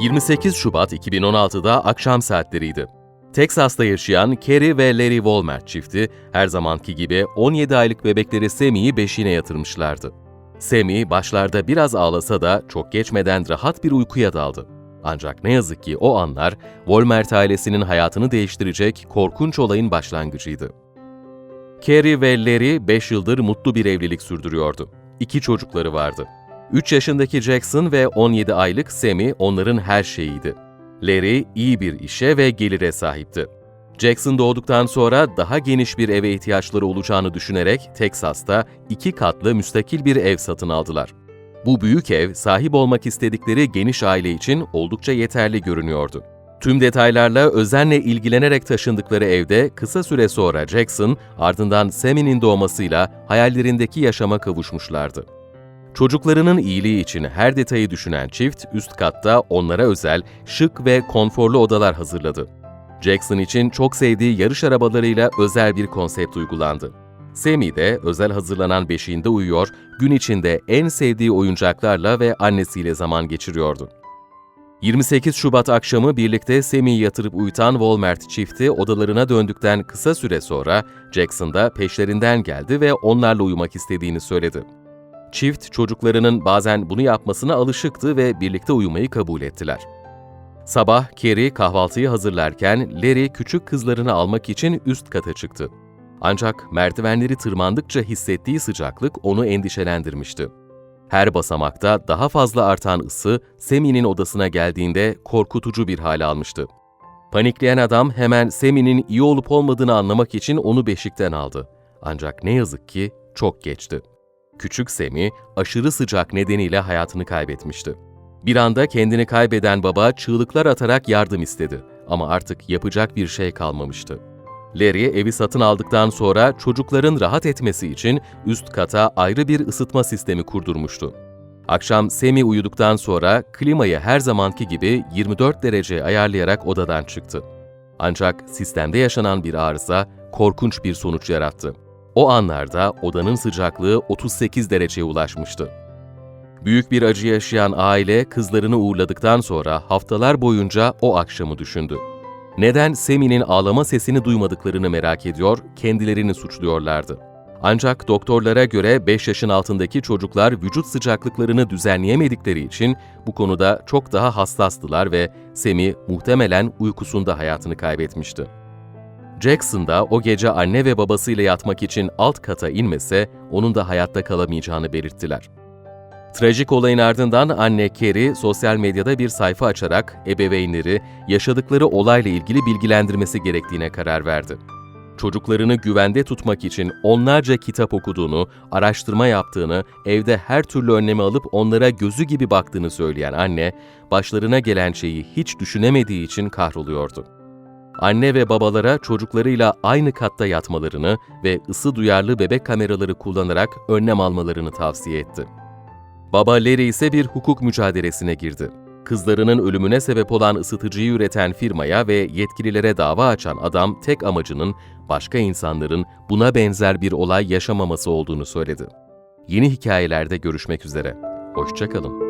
28 Şubat 2016'da akşam saatleriydi. Teksas'ta yaşayan Kerry ve Larry Walmart çifti her zamanki gibi 17 aylık bebekleri Sammy'yi beşiğine yatırmışlardı. Sammy başlarda biraz ağlasa da çok geçmeden rahat bir uykuya daldı. Ancak ne yazık ki o anlar Walmart ailesinin hayatını değiştirecek korkunç olayın başlangıcıydı. Kerry ve Larry 5 yıldır mutlu bir evlilik sürdürüyordu. İki çocukları vardı. 3 yaşındaki Jackson ve 17 aylık Sammy onların her şeyiydi. Larry iyi bir işe ve gelire sahipti. Jackson doğduktan sonra daha geniş bir eve ihtiyaçları olacağını düşünerek Teksas'ta iki katlı müstakil bir ev satın aldılar. Bu büyük ev sahip olmak istedikleri geniş aile için oldukça yeterli görünüyordu. Tüm detaylarla özenle ilgilenerek taşındıkları evde kısa süre sonra Jackson, ardından Sammy'nin doğmasıyla hayallerindeki yaşama kavuşmuşlardı. Çocuklarının iyiliği için her detayı düşünen çift, üst katta onlara özel, şık ve konforlu odalar hazırladı. Jackson için çok sevdiği yarış arabalarıyla özel bir konsept uygulandı. Sammy de özel hazırlanan beşiğinde uyuyor, gün içinde en sevdiği oyuncaklarla ve annesiyle zaman geçiriyordu. 28 Şubat akşamı birlikte Sammy'yi yatırıp uyutan Walmart çifti odalarına döndükten kısa süre sonra Jackson da peşlerinden geldi ve onlarla uyumak istediğini söyledi. Çift çocuklarının bazen bunu yapmasına alışıktı ve birlikte uyumayı kabul ettiler. Sabah Kerry kahvaltıyı hazırlarken Larry küçük kızlarını almak için üst kata çıktı. Ancak merdivenleri tırmandıkça hissettiği sıcaklık onu endişelendirmişti. Her basamakta daha fazla artan ısı Semi'nin odasına geldiğinde korkutucu bir hale almıştı. Panikleyen adam hemen Semi'nin iyi olup olmadığını anlamak için onu beşikten aldı. Ancak ne yazık ki çok geçti. Küçük Semi aşırı sıcak nedeniyle hayatını kaybetmişti. Bir anda kendini kaybeden baba çığlıklar atarak yardım istedi ama artık yapacak bir şey kalmamıştı. Larry evi satın aldıktan sonra çocukların rahat etmesi için üst kata ayrı bir ısıtma sistemi kurdurmuştu. Akşam Semi uyuduktan sonra klimayı her zamanki gibi 24 derece ayarlayarak odadan çıktı. Ancak sistemde yaşanan bir arıza korkunç bir sonuç yarattı. O anlarda odanın sıcaklığı 38 dereceye ulaşmıştı. Büyük bir acı yaşayan aile kızlarını uğurladıktan sonra haftalar boyunca o akşamı düşündü. Neden Semi'nin ağlama sesini duymadıklarını merak ediyor, kendilerini suçluyorlardı. Ancak doktorlara göre 5 yaşın altındaki çocuklar vücut sıcaklıklarını düzenleyemedikleri için bu konuda çok daha hassastılar ve Semi muhtemelen uykusunda hayatını kaybetmişti. Jackson da o gece anne ve babasıyla yatmak için alt kata inmese onun da hayatta kalamayacağını belirttiler. Trajik olayın ardından anne Kerry sosyal medyada bir sayfa açarak ebeveynleri yaşadıkları olayla ilgili bilgilendirmesi gerektiğine karar verdi. Çocuklarını güvende tutmak için onlarca kitap okuduğunu, araştırma yaptığını, evde her türlü önlemi alıp onlara gözü gibi baktığını söyleyen anne, başlarına gelen şeyi hiç düşünemediği için kahroluyordu. Anne ve babalara çocuklarıyla aynı katta yatmalarını ve ısı duyarlı bebek kameraları kullanarak önlem almalarını tavsiye etti. Baba Larry ise bir hukuk mücadelesine girdi. Kızlarının ölümüne sebep olan ısıtıcıyı üreten firmaya ve yetkililere dava açan adam tek amacının başka insanların buna benzer bir olay yaşamaması olduğunu söyledi. Yeni hikayelerde görüşmek üzere. Hoşçakalın.